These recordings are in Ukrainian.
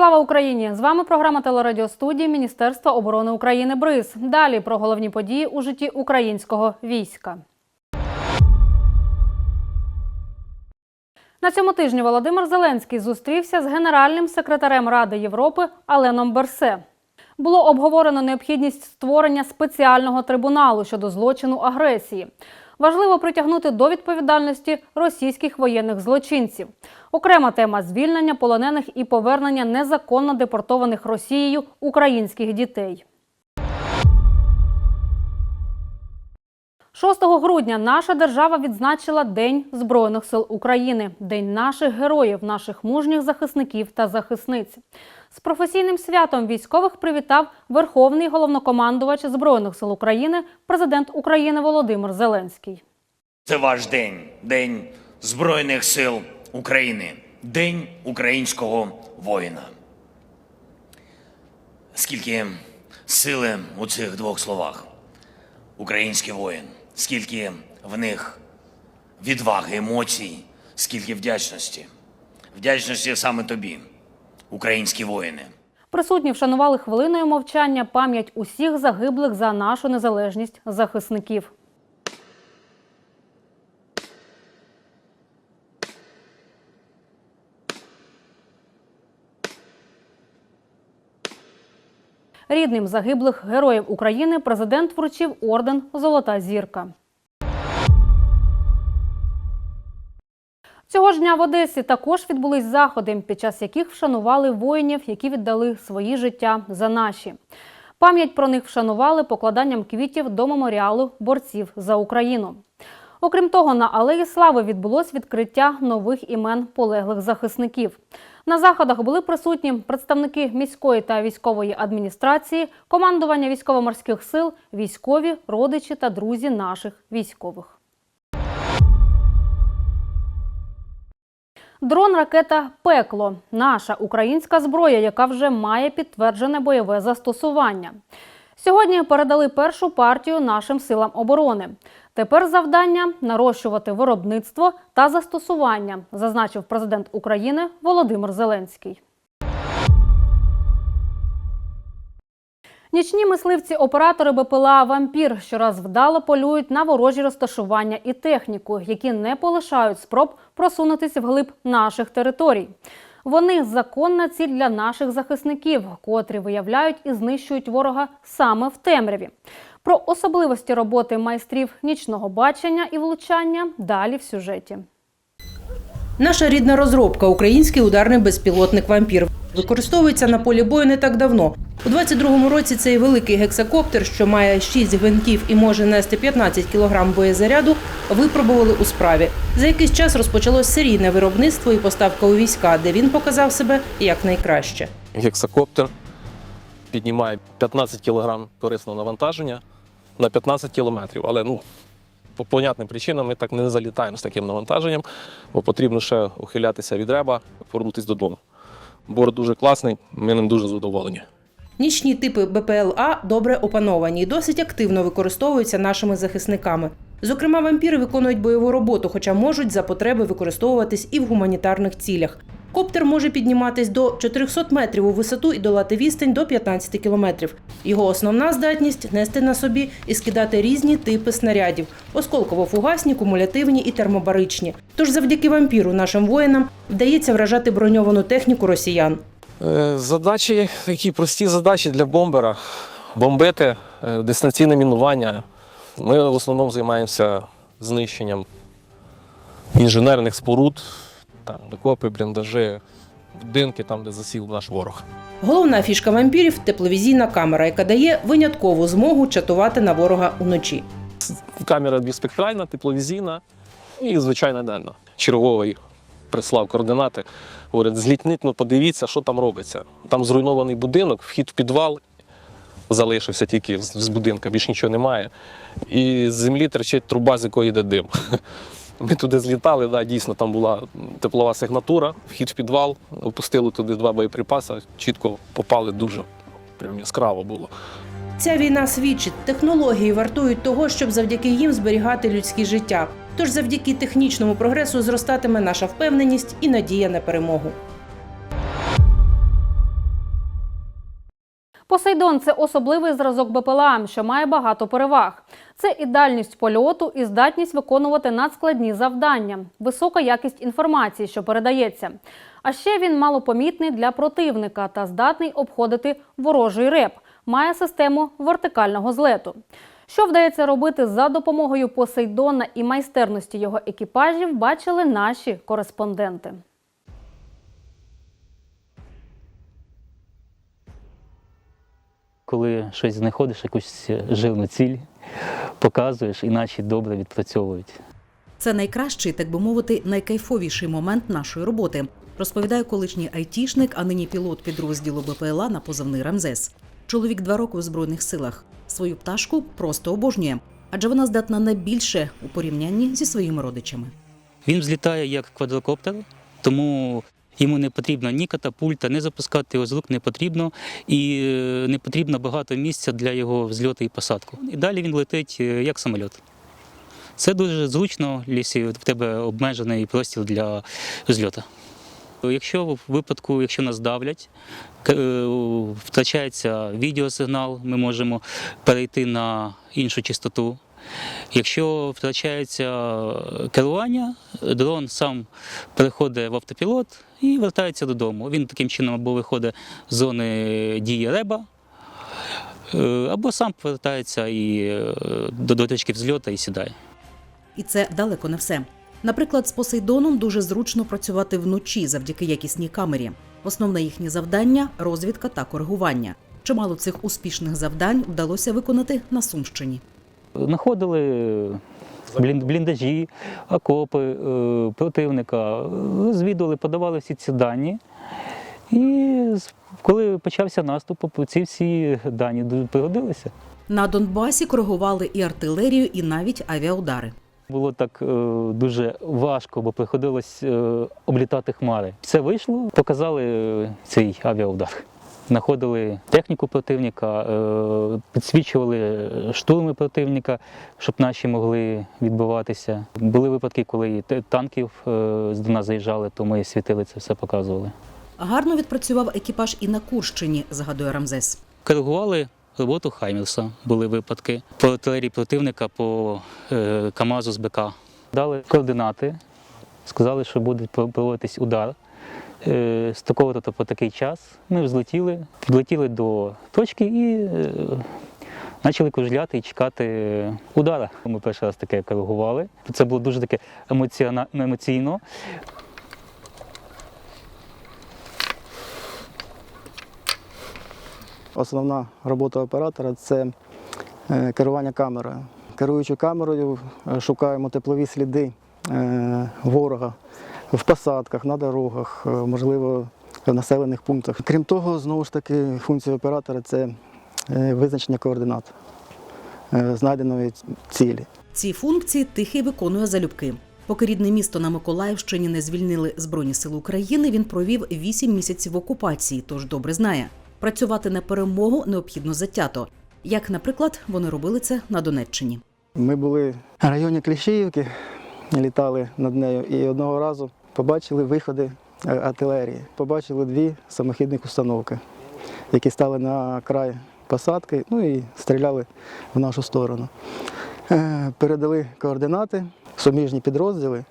Слава Україні! З вами програма телерадіостудії Міністерства оборони України БРИЗ. Далі про головні події у житті українського війська. На цьому тижні Володимир Зеленський зустрівся з генеральним секретарем Ради Європи Аленом Берсе. Було обговорено необхідність створення спеціального трибуналу щодо злочину агресії. Важливо притягнути до відповідальності російських воєнних злочинців. Окрема тема звільнення полонених і повернення незаконно депортованих Росією українських дітей. 6 грудня наша держава відзначила День Збройних сил України, День наших героїв, наших мужніх захисників та захисниць. З професійним святом військових привітав Верховний головнокомандувач Збройних сил України, президент України Володимир Зеленський. Це ваш день, День Збройних сил України, День українського воїна. Скільки сили у цих двох словах. Український воїн, скільки в них відваги, емоцій, скільки вдячності. Вдячності саме тобі, українські воїни. Присутні вшанували хвилиною мовчання пам'ять усіх загиблих за нашу незалежність захисників. Рідним загиблих героїв України президент вручив орден Золота зірка. Цього ж дня в Одесі також відбулись заходи, під час яких вшанували воїнів, які віддали свої життя за наші. Пам'ять про них вшанували покладанням квітів до меморіалу борців за Україну. Окрім того, на Алеї Слави відбулось відкриття нових імен полеглих захисників. На заходах були присутні представники міської та військової адміністрації, командування військово-морських сил, військові, родичі та друзі наших військових. Дрон ракета Пекло наша українська зброя, яка вже має підтверджене бойове застосування. Сьогодні передали першу партію нашим силам оборони. Тепер завдання нарощувати виробництво та застосування, зазначив президент України Володимир Зеленський. Нічні мисливці-оператори БПЛА Вампір щораз вдало полюють на ворожі розташування і техніку, які не полишають спроб просунутись вглиб наших територій. Вони законна ціль для наших захисників, котрі виявляють і знищують ворога саме в темряві. Про особливості роботи майстрів нічного бачення і влучання далі в сюжеті. Наша рідна розробка український ударний безпілотник вампір використовується на полі бою не так давно. У 22-му році цей великий гексакоптер, що має 6 гвинтів і може нести 15 кг боєзаряду, випробували у справі. За якийсь час розпочалось серійне виробництво і поставка у війська, де він показав себе як найкраще. гексакоптер піднімає 15 кг корисного навантаження на 15 кілометрів. Але ну, по понятним причинам ми так не залітаємо з таким навантаженням, бо потрібно ще ухилятися від реба, повернутися додому. Борт дуже класний, ми ним дуже задоволені. Нічні типи БПЛА добре опановані і досить активно використовуються нашими захисниками. Зокрема, вампіри виконують бойову роботу, хоча можуть за потреби використовуватись і в гуманітарних цілях. Коптер може підніматись до 400 метрів у висоту і долати відстань до 15 кілометрів. Його основна здатність нести на собі і скидати різні типи снарядів: осколково-фугасні, кумулятивні і термобаричні. Тож завдяки вампіру нашим воїнам вдається вражати броньовану техніку росіян. Е, Задачі, такі прості задачі для бомбера. Бомбити, е, дистанційне мінування. Ми в основному займаємося знищенням інженерних споруд, там, окопи, бліндажі, будинки, там, де засів наш ворог. Головна фішка вампірів тепловізійна камера, яка дає виняткову змогу чатувати на ворога уночі. Камера двоспектральна, тепловізійна і звичайна дальна. Черговий прислав координати. Говорить, злітніть, ну подивіться, що там робиться. Там зруйнований будинок, вхід в підвал залишився тільки з будинка, більш нічого немає. І з землі терчить труба, з якої йде дим. Ми туди злітали, да, дійсно, там була теплова сигнатура, вхід в підвал, опустили туди два боєприпаси, чітко попали дуже прям яскраво було. Ця війна свідчить, технології вартують того, щоб завдяки їм зберігати людські життя. Тож завдяки технічному прогресу зростатиме наша впевненість і надія на перемогу. Посейдон це особливий зразок БПЛА, що має багато переваг. Це і дальність польоту, і здатність виконувати надскладні завдання, висока якість інформації, що передається. А ще він малопомітний для противника та здатний обходити ворожий реп. Має систему вертикального злету. Що вдається робити за допомогою Посейдона і майстерності його екіпажів, бачили наші кореспонденти. Коли щось знаходиш, якусь жирну ціль, показуєш, іначе добре відпрацьовують. Це найкращий, так би мовити, найкайфовіший момент нашої роботи, розповідає колишній айтішник, а нині пілот підрозділу БПЛА на позивний Рамзес. Чоловік два роки у збройних силах. Свою пташку просто обожнює, адже вона здатна на більше у порівнянні зі своїми родичами. Він взлітає як квадрокоптер, тому йому не потрібно ні катапульта, не запускати його з рук не потрібно, і е, не потрібно багато місця для його взльоту і посадку. І далі він летить е, як самоліт. Це дуже зручно, якщо в тебе обмежений простір для зльоту. Якщо в випадку, якщо нас давлять, е, втрачається відеосигнал, ми можемо перейти на іншу частоту. Якщо втрачається керування, дрон сам переходить в автопілот і вертається додому. Він таким чином або виходить з зони дії реба, е, або сам повертається і е, до, точки взльоту і сідає. І це далеко не все. Наприклад, з Посейдоном дуже зручно працювати вночі завдяки якісній камері. Основне їхнє завдання розвідка та коригування. Чимало цих успішних завдань вдалося виконати на Сумщині. Знаходили бліндажі, окопи е, противника, е, звідували, подавали всі ці дані. І коли почався наступ, ці всі дані пригодилися. На Донбасі коригували і артилерію, і навіть авіаудари. Було так е, дуже важко, бо приходилось е, облітати хмари. Все вийшло, показали е, цей авіаудар. Знаходили техніку противника, підсвічували штурми противника, щоб наші могли відбиватися. Були випадки, коли танків до нас заїжджали, то ми світили це все показували. Гарно відпрацював екіпаж і на Курщині, згадує Рамзес. Коригували роботу Хаймерса, були випадки. По артилерії противника по е, КАМАЗу з БК. Дали координати, сказали, що буде проводитись удар. Е, з такого то по такий час ми взлетіли, підлетіли до точки і е, почали кружляти і чекати удара. Ми перший раз таке коригували. Це було дуже таке емоційно. Основна робота оператора це е, керування камерою. Керуючи камерою, е, шукаємо теплові сліди е, ворога в посадках, на дорогах, можливо, в населених пунктах. Крім того, знову ж таки, функція оператора це визначення координат знайденої цілі. Ці функції тихий виконує залюбки. Поки рідне місто на Миколаївщині не звільнили Збройні Сили України, він провів 8 місяців окупації, тож добре знає. Працювати на перемогу необхідно затято. Як, наприклад, вони робили це на Донеччині. Ми були в районі Кліщіївки, літали над нею і одного разу побачили виходи е, артилерії. Побачили дві самохідних установки, які стали на край посадки, ну і стріляли в нашу сторону. Е, Передали координати, суміжні підрозділи.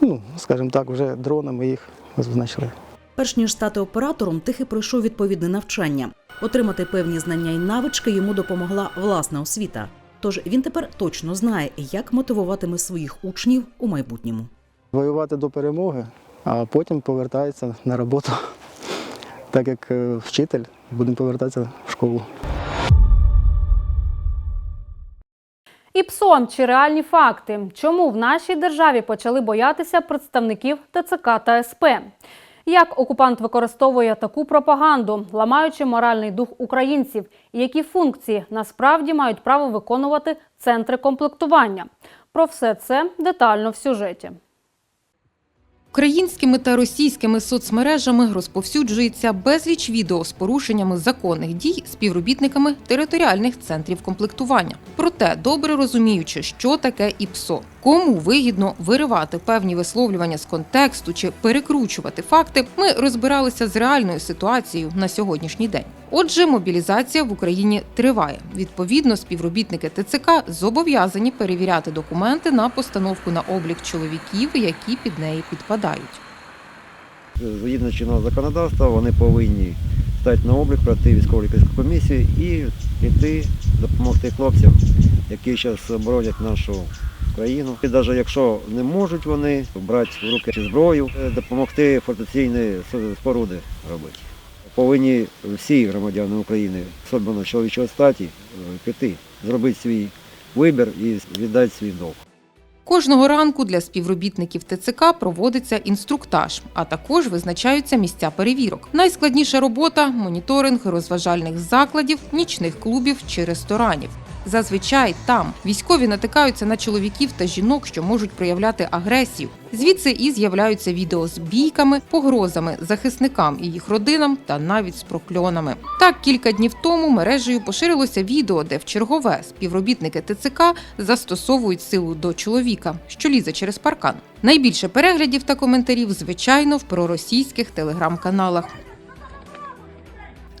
Ну, скажімо так, вже дронами їх визначили. Перш ніж стати оператором, тихий пройшов відповідне навчання. Отримати певні знання і навички йому допомогла власна освіта. Тож він тепер точно знає, як мотивуватиме своїх учнів у майбутньому. Воювати до перемоги, а потім повертається на роботу. Так як е, вчитель, будемо повертатися в школу. ІПСО чи реальні факти? Чому в нашій державі почали боятися представників ТЦК та СП? Як окупант використовує таку пропаганду, ламаючи моральний дух українців, і які функції насправді мають право виконувати центри комплектування? Про все це детально в сюжеті. Українськими та російськими соцмережами розповсюджується безліч відео з порушеннями законних дій співробітниками територіальних центрів комплектування. Проте, добре розуміючи, що таке ІПСО, кому вигідно виривати певні висловлювання з контексту чи перекручувати факти, ми розбиралися з реальною ситуацією на сьогоднішній день. Отже, мобілізація в Україні триває. Відповідно, співробітники ТЦК зобов'язані перевіряти документи на постановку на облік чоловіків, які під неї підпадають. Згідно чинного законодавства, вони повинні стати на облік, пройти військово лікарську комісію і піти допомогти хлопцям, які зараз боронять нашу країну. І навіть якщо не можуть вони брати в руки зброю, е, допомогти фортеційні споруди робити. Повинні всі громадяни України, особливо чоловічої статі, е, піти, зробити свій вибір і віддати свій долг. Кожного ранку для співробітників ТЦК проводиться інструктаж, а також визначаються місця перевірок. Найскладніша робота моніторинг розважальних закладів, нічних клубів чи ресторанів. Зазвичай там військові натикаються на чоловіків та жінок, що можуть проявляти агресію. Звідси і з'являються відео з бійками, погрозами захисникам і їх родинам та навіть з прокльонами. Так кілька днів тому мережею поширилося відео, де в чергове співробітники ТЦК застосовують силу до чоловіка, що лізе через паркан. Найбільше переглядів та коментарів, звичайно, в проросійських телеграм-каналах.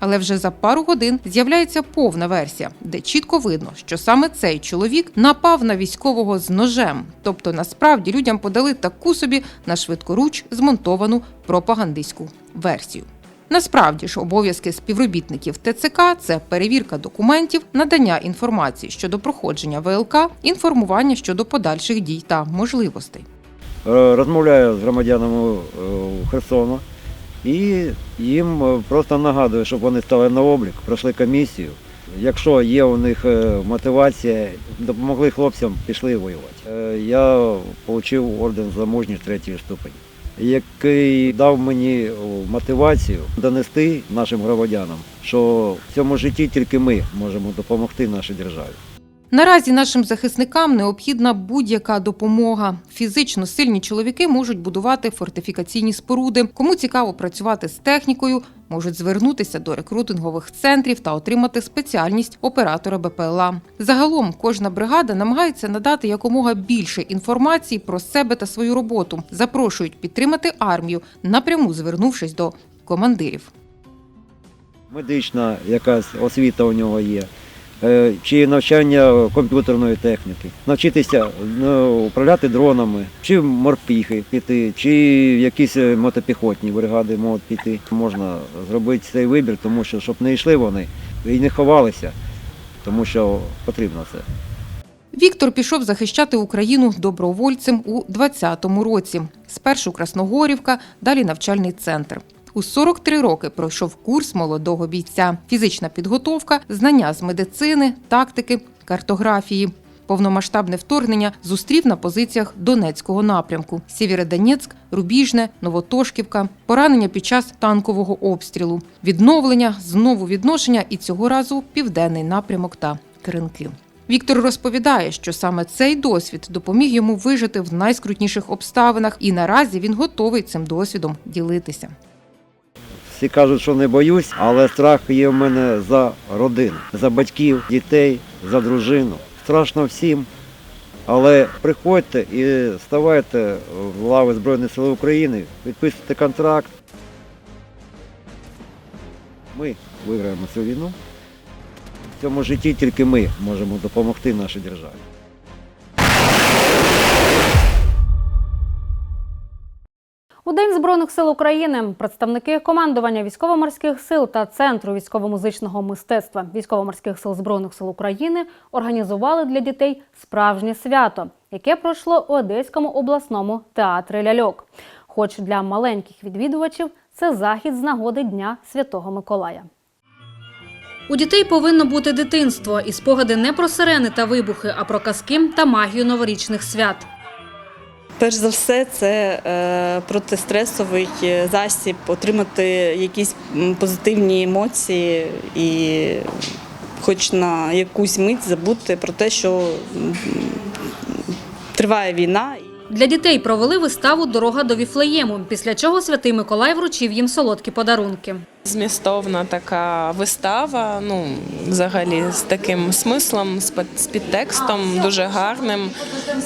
Але вже за пару годин з'являється повна версія, де чітко видно, що саме цей чоловік напав на військового з ножем. Тобто, насправді людям подали таку собі на швидкоруч змонтовану пропагандистську версію. Насправді ж обов'язки співробітників ТЦК це перевірка документів, надання інформації щодо проходження ВЛК, інформування щодо подальших дій та можливостей. Е, розмовляю з громадянами е, Херсону і їм е, просто нагадую, щоб вони стали на облік, пройшли комісію. Якщо є у них е, мотивація, допомогли хлопцям, пішли воювати. Е, Я отримав орден за мужність третьої ступені, який дав мені мотивацію донести нашим громадянам, що в цьому житті тільки ми можемо допомогти нашій державі. Наразі нашим захисникам необхідна будь-яка допомога. Фізично сильні чоловіки можуть будувати фортифікаційні споруди. Кому цікаво працювати з технікою, можуть звернутися до рекрутингових центрів та отримати спеціальність оператора БПЛА. Загалом кожна бригада намагається надати якомога більше інформації про себе та свою роботу. Запрошують підтримати армію, напряму звернувшись до командирів. медична якась освіта у нього є, чи навчання комп'ютерної техніки, навчитися ну, управляти дронами, чи морпіхи піти, чи якісь е, мотопіхотні бригади можуть піти. Можна зробити цей вибір, тому що щоб не йшли вони і не ховалися, тому що потрібно це. Віктор пішов захищати Україну добровольцем у 20-му році. Спершу Красногорівка, далі навчальний центр. У 43 роки пройшов курс молодого бійця, фізична підготовка, знання з медицини, тактики, картографії. Повномасштабне вторгнення зустрів на позиціях Донецького напрямку: Сєвєродонецьк, Рубіжне, Новотошківка, поранення під час танкового обстрілу, відновлення, знову відношення і цього разу південний напрямок та Кринки. Віктор розповідає, що саме цей досвід допоміг йому вижити в найскрутніших обставинах, і наразі він готовий цим досвідом ділитися. Всі кажуть, що не боюсь, але страх є в мене за родину, за батьків, дітей, за дружину. Страшно всім. Але приходьте і ставайте в лави Збройних сил України, підписуйте контракт. Ми виграємо цю війну. В цьому житті тільки ми можемо допомогти нашій державі. У День Збройних сил України представники командування військово-морських сил та Центру військово-музичного мистецтва військово-морських сил Збройних сил України організували для дітей справжнє свято, яке пройшло у Одеському обласному театрі ляльок. Хоч для маленьких відвідувачів це захід з нагоди Дня Святого Миколая. У дітей повинно бути дитинство і спогади не про сирени та вибухи, а про казки та магію новорічних свят. Перш за все, це е, протистресовий е, засіб, отримати якісь позитивні емоції і хоч на якусь мить забути про те, що триває війна. Для дітей провели виставу Дорога до Віфлеєму, після чого святий Миколай вручив їм солодкі подарунки. Змістовна така вистава, ну взагалі з таким смислом, з підтекстом, дуже гарним.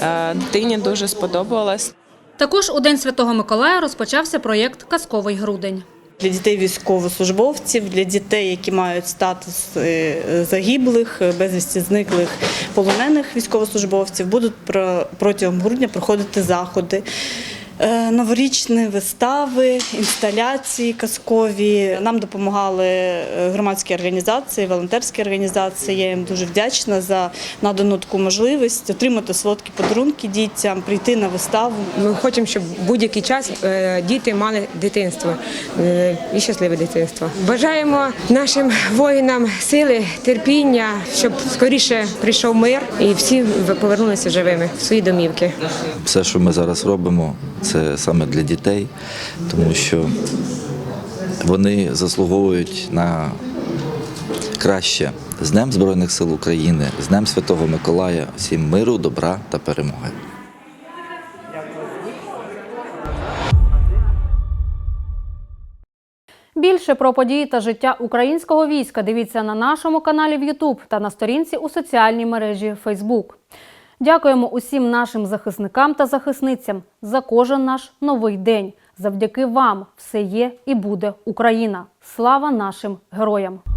Е, Дитині дуже сподобалось. Також у День Святого Миколая розпочався проєкт Казковий грудень. Для дітей військовослужбовців, для дітей, які мають статус е, загиблих, е, безвісті зниклих полонених військовослужбовців, будуть про- протягом грудня проходити заходи. Е, Новорічні вистави, інсталяції казкові. Нам допомагали е, громадські організації, волонтерські організації. Я їм дуже вдячна за надану таку можливість отримати солодкі подарунки дітям, прийти на виставу. Ми хочемо, щоб будь-який час е, діти мали дитинство і щасливе дитинство. Бажаємо нашим воїнам сили, терпіння, щоб скоріше прийшов мир і всі повернулися живими в свої домівки. Все, що ми зараз робимо, це саме для дітей, тому що вони заслуговують на краще з Днем Збройних сил України, з Днем Святого Миколая, всім миру, добра та перемоги. Більше про події та життя українського війська дивіться на нашому каналі в YouTube та на сторінці у соціальній мережі Facebook. Дякуємо усім нашим захисникам та захисницям за кожен наш новий день. Завдяки вам все є і буде Україна. Слава нашим героям!